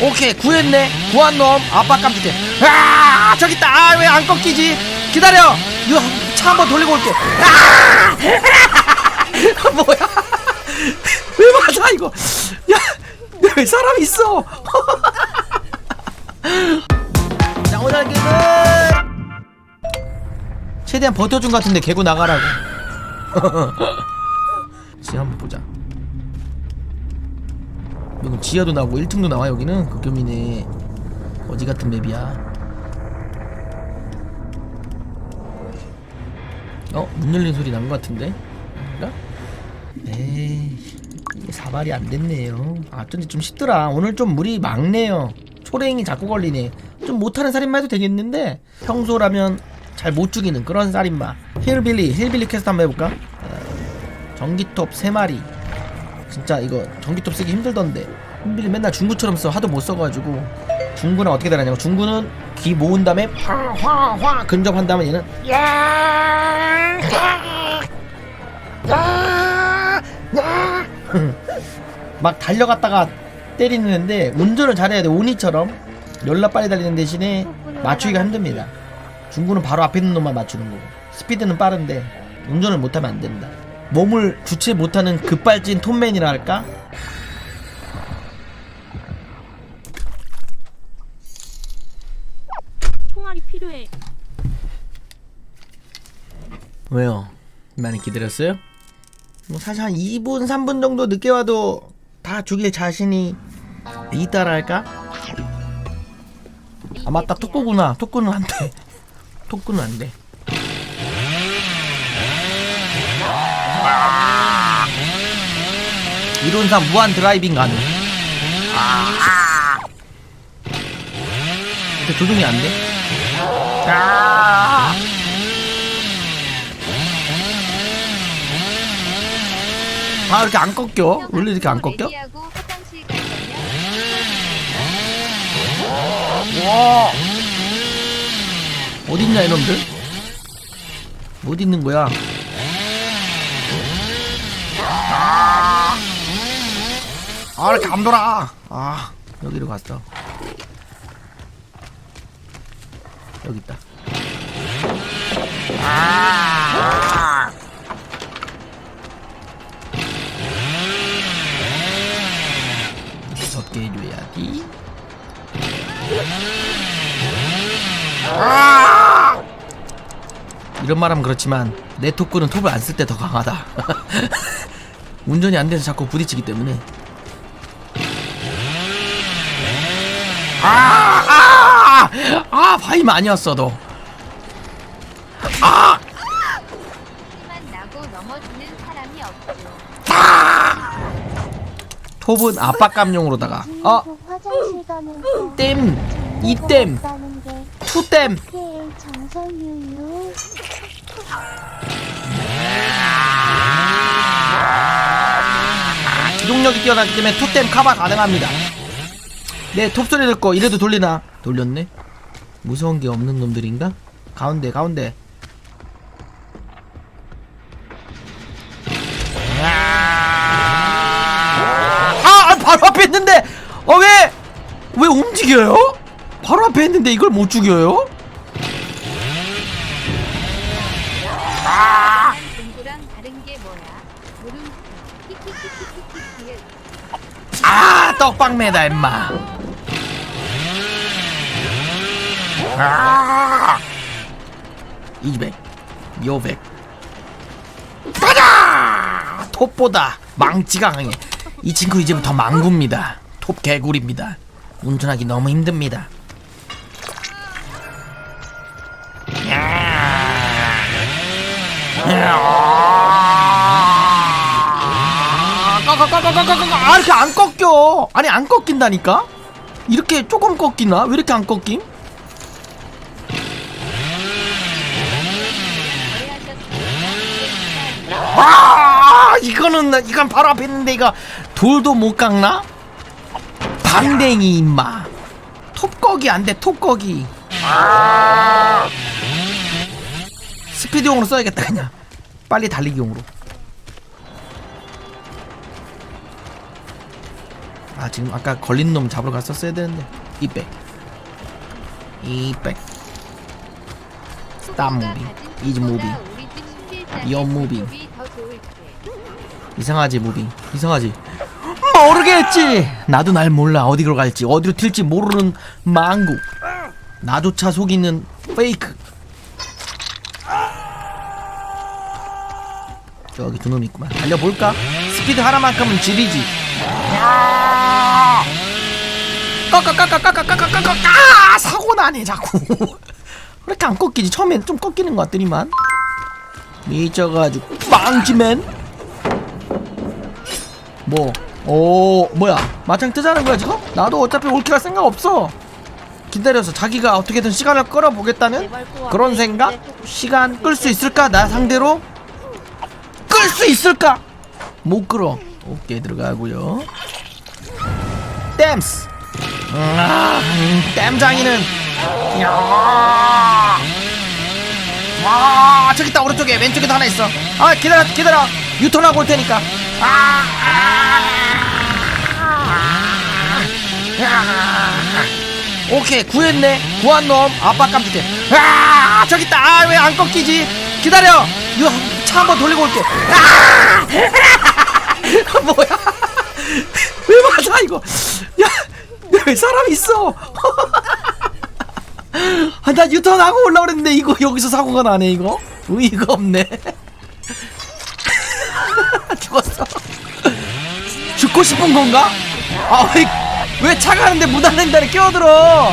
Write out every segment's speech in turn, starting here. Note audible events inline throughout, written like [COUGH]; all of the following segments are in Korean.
오케이 구했네. 구한 놈. 아빠 깜짝해. 아 저기 있다. 아 왜 안 꺾이지? 기다려. 차 한번 돌리고 올게. 아! [LAUGHS] 뭐야? [LAUGHS] 왜 맞아 이거? 야왜 사람 있어? [LAUGHS] 자 오늘 게임은 최대한 버텨준 것 같은데 개구 나가라고. 지금 한번 보자 여기 지하도 나오고 1층도 나와 여기는? 극혐이네. 어지 같은 맵이야. 어? 문 열린 소리 난 것 같은데? 아닌가? 에이 이게 사발이 안 됐네요. 아 근데 좀 쉽더라. 오늘 좀 물이 막네요. 초랭이 자꾸 걸리네. 좀 못하는 살인마 해도 되겠는데? 평소라면 잘 못 죽이는 그런 살인마. 힐빌리 힐빌리 퀘스트 한번 해볼까? 어, 전기톱 3마리 진짜 이거 전기톱 쓰기 힘들던데. 힐빌리 맨날 중구처럼 써. 하도 못 써가지고. 중구는 어떻게 되냐고 중구는 귀 모은 다음에 화화화 근접한 다음에 얘는 [LAUGHS] 막 달려갔다가 때리는 애인데 운전을 잘해야 돼. 오니처럼. 열나 빨리 달리는 대신에 맞추기가 힘듭니다. 중구는 바로 앞에 있는 놈만 맞추는 거고. 스피드는 빠른데 운전을 못하면 안 된다 몸을 주체 못하는 급발진 톰맨이라 할까? 총알이 필요해. 왜요? 많이 기다렸어요? 뭐 사실 한 2분 3분 정도 늦게 와도 다 죽일 자신이 있다라 할까? 아 맞다 토꾸구나 토꾸는 안돼 [LAUGHS] 토꾸는 안돼 이론상 무한 드라이빙 가능 근데 조종이 안돼 아 이렇게 안 꺾여? 원래 이렇게 안 꺾여? 와 어딨냐 이놈들? 어디 있는 거야? 아 이렇게 안 돌아 아 여기로 갔어. 여기 있다. 무섭게 해줘야지. 이런 말하면 그렇지만 내 톱구는 톱을 안 쓸 때 더 강하다. [LAUGHS] 운전이 안 돼서 자꾸 부딪히기 때문에. 아, 아, 아, 바임. 아, 만 나고 넘어지는 사람이 없죠. 톱은 압박감용으로다가. 어, 화장실 가는 거 땜, 이땜, 없다는 게 투땜. PL 정설유유 기동력이 뛰어나기 때문에 투댐 카바 가능합니다. 네, 톱소리 듣고 이래도 돌리나? 돌렸네. 무서운 게 없는 놈들인가? 가운데, 가운데. 아, 아, 바로 앞에 있는데, 어 왜, 왜 움직여요? 바로 앞에 있는데 이걸 못 죽여요? 키키키키키키키. 아 떡방 매다 임마 아! 200 500 가자 톱보다 망치가 강해. 이 친구 이제부터 망구입니다. 톱 개구리입니다. 운전하기 너무 힘듭니다. 아 이렇게 안 꺾여. 아니 안 꺾인다니까? 이렇게 조금 꺾이나? 왜 이렇게 안 꺾임 아 이거는 나- 이건 바로 앞에 있는데 이거 돌도 못 깎나? 방댕이 임마. 톱꺾이 안돼 톱꺾이 스피드용으로 써야겠다 그냥. 빨리 달리기용으로. 아 지금 아까 걸린 놈 잡으러 갔었어야 되는데. 이백. 이백. moving. You're moving. 더 좋을 때. 이상하지 무빙. 이상하지. 모르겠지! 나도 날 몰라. 어디로 갈지. 어디로 튈지 모르는 망국 나조차 속이는 페이크. 저기 두 놈 있구만. 달려볼까? 스피드 하나만큼은 지리지. 깎아깎아깎아깎아깎아깎아 사고 나네 자꾸 그렇게 안 꺾이지 처음엔 좀 꺾이는 것 같더니만 미쳐가지고 망지맨 뭐, 오, 뭐야. 마창 뜨자는 거야, 지금? 나도 어차피 올킬할 생각 없어. 기다려서 자기가 어떻게든 시간을 끌어보겠다는 그런 생각? 시간 끌 수 있을까? 나 상대로? 끌 수 있을까? 못 끌어. 오케이, 들어가고요. 댐스! 아, 음, 댐장이는. 야! 아, 저기 있다, 오른쪽에. 왼쪽에도 하나 있어. 아, 기다려, 기다려. 유턴하고 올 테니까. 오케이 구했네. 구한 놈. 아빠 깜짝해. 아 저기 있다. 아 왜 안 꺾이지? 기다려. 이거 차 한번 돌리고 올게. 아! [LAUGHS] 뭐야? [LAUGHS] 왜 맞아 이거? 야왜 사람 있어? [LAUGHS] 아, 나 유턴하고 올라 그랬는데 이거 여기서 사고가 나네 이거? 의의가 없네 죽고 싶은 건가? 아 왜 왜 차 가는데 무단횡단에 끼어들어. [LAUGHS]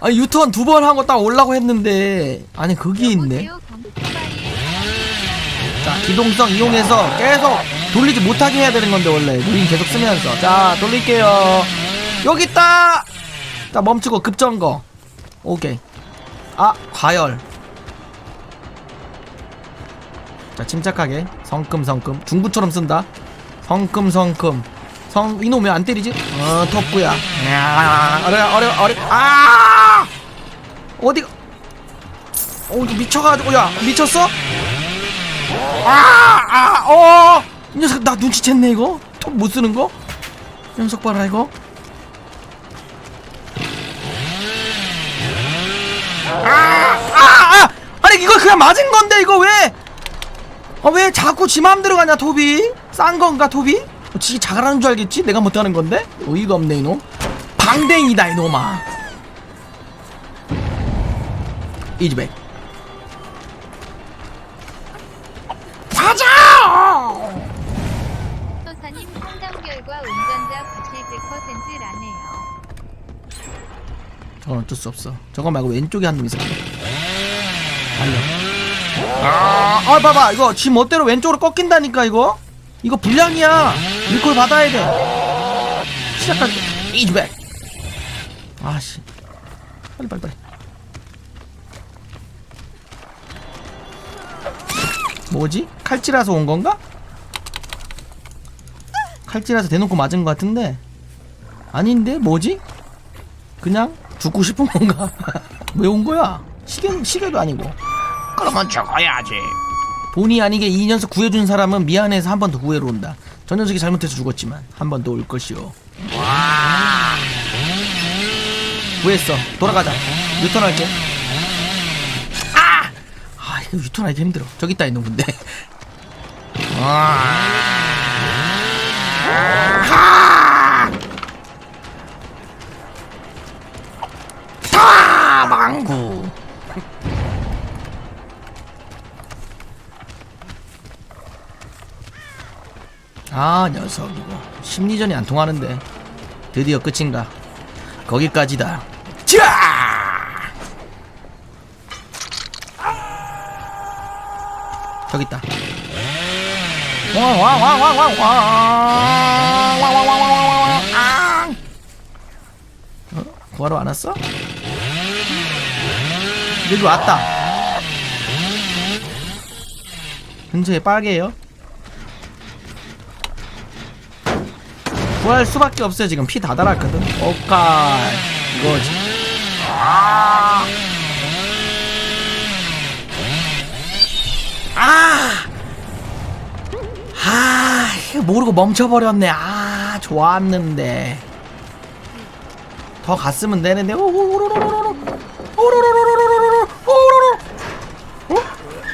아니 아 유턴 두 번 하고 딱 올라고 했는데 아니 거기 있네. 자 기동성 이용해서 계속 돌리지 못하게 해야 되는 건데 원래. 우린 계속 쓰면서. 자 돌릴게요. 여기 있다! 자 멈추고 급정거. 오케이. 아 과열 자 침착하게. 성큼성큼. 중구처럼 쓴다. 성큼성큼. 성 이놈 왜 안 때리지? 어 톱구야. 야, 어려 어려 어려. 아! 어디가 어 이거 미쳐가지고 야 미쳤어? 아아어 이 녀석 나 눈치챘네 이거? 톱못 쓰는 거? 녀석 봐라 이거. 아아 아, 아니 이거 그냥 맞은 건데 이거 왜 아 왜 자꾸 지 맘대로 가냐 토비? 싼 건가 토비? 어, 지 잘하는 줄 알겠지? 내가 못하는 건데? 어이가 없네 이놈 방댕이다 이놈아 이즈백 가자! 소사님 상담 결과 운전자 91%라네요. 저건 어쩔 수 없어 저거 말고 왼쪽에 한 놈 있어 달려 아, 아 봐봐 이거 지 멋대로 왼쪽으로 꺾인다니까 이거 이거 불량이야 리콜 받아야 돼 시작할 때 이즈백 아씨 빨리 빨리 빨리 뭐지? 칼질해서 온 건가? 칼질해서 대놓고 맞은 것 같은데 아닌데 뭐지? 그냥 죽고 싶은 건가? [LAUGHS] 왜 온 거야? 시계, 시계도 아니고. 그러면 죽어야지. 본의 아니게 이 녀석 구해준 사람은 미안해서 한 번 더 구해러 온다. 저 녀석이 잘못해서 죽었지만 한 번 더 올 것이오. 구했어. 돌아가자. 유턴할게. 아! 아, 이거 유턴하기 힘들어. 저기 있다, 이놈 근데. 아! 사망구 아 녀석 이거 심리전이 안 통하는데 드디어 끝인가 거기까지다 자 저기 있다 왕왕왕왕왕왕왕왕왕왕왕왕왕왕 어? 구하러 안 왔어? 여기 왔다. 근처에 빨개요. 구할 수밖에 없어요. 지금 피 다 달았거든. 오까 이거지. 아! 아! 아 모르고 멈춰버렸네 아 좋았는데 더 갔으면 되는데 오로로로로로로 오로로로로로로로 오로로로 어?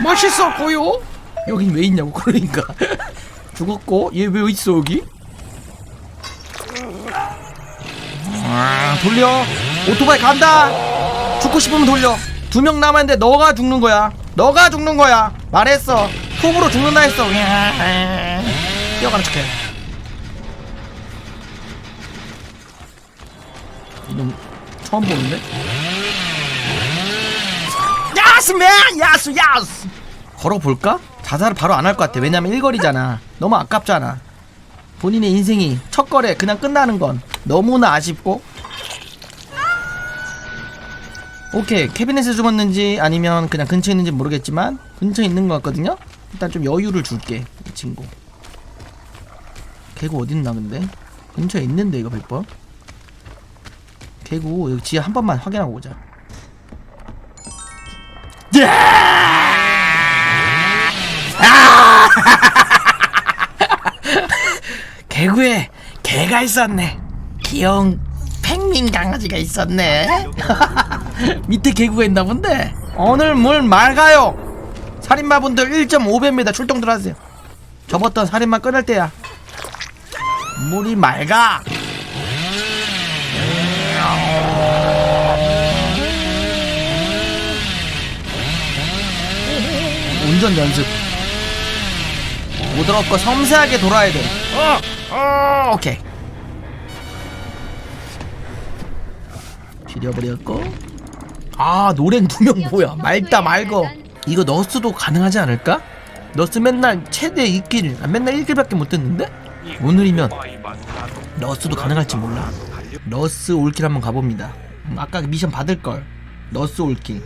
맛있었고요 여긴 왜 있냐고 그러니까 죽었고 얘 왜 있어 여기 아 돌려. 오토바이 간다. 죽고 싶으면 돌려. 두 명 남았는데 너가 죽는 거야. 너가 죽는 거야. 말했어. 톱으로 죽는다 했어. 뛰어가는 척해. 이놈 처음 보는데? 야스맨 야스 야스 걸어볼까? 자살을 바로 안 할 것 같아. 왜냐면 일거리잖아. 너무 아깝잖아 본인의 인생이 첫 거래 그냥 끝나는 건 너무나 아쉽고. 오케이 캐비넷에 숨었는지 아니면 그냥 근처에 있는지 모르겠지만 근처에 있는 것 같거든요? 일단 좀 여유를 줄게 이 친구. 개구 어딨나 근데? 근처에 있는데 이거 100번 개구 여기 지하 한 번만 확인하고 오자. 아! 개구에 개가 있었네. 귀여운 팽민 강아지가 있었네. [LAUGHS] 밑에 개구가 있나 본데. 오늘 물 맑아요? 살인마분들 1.5배입니다. 출동들 하세요. 접었던 살인마 끊을 때야. 물이 맑아. 운전 연습. 부드럽고 섬세하게 돌아야 돼. 어, 어, 오케이. 비려버렸고. 아 노랭 두 명 뭐야? 맑다 맑어 이거 너스도 가능하지 않을까? 너스 맨날 최대 2킬 아, 맨날 1킬밖에 못 됐는데? 오늘이면 너스도 가능할지 몰라. 너스 올킬 한번 가봅니다. 음, 아까 미션 받을 걸. 너스 올킬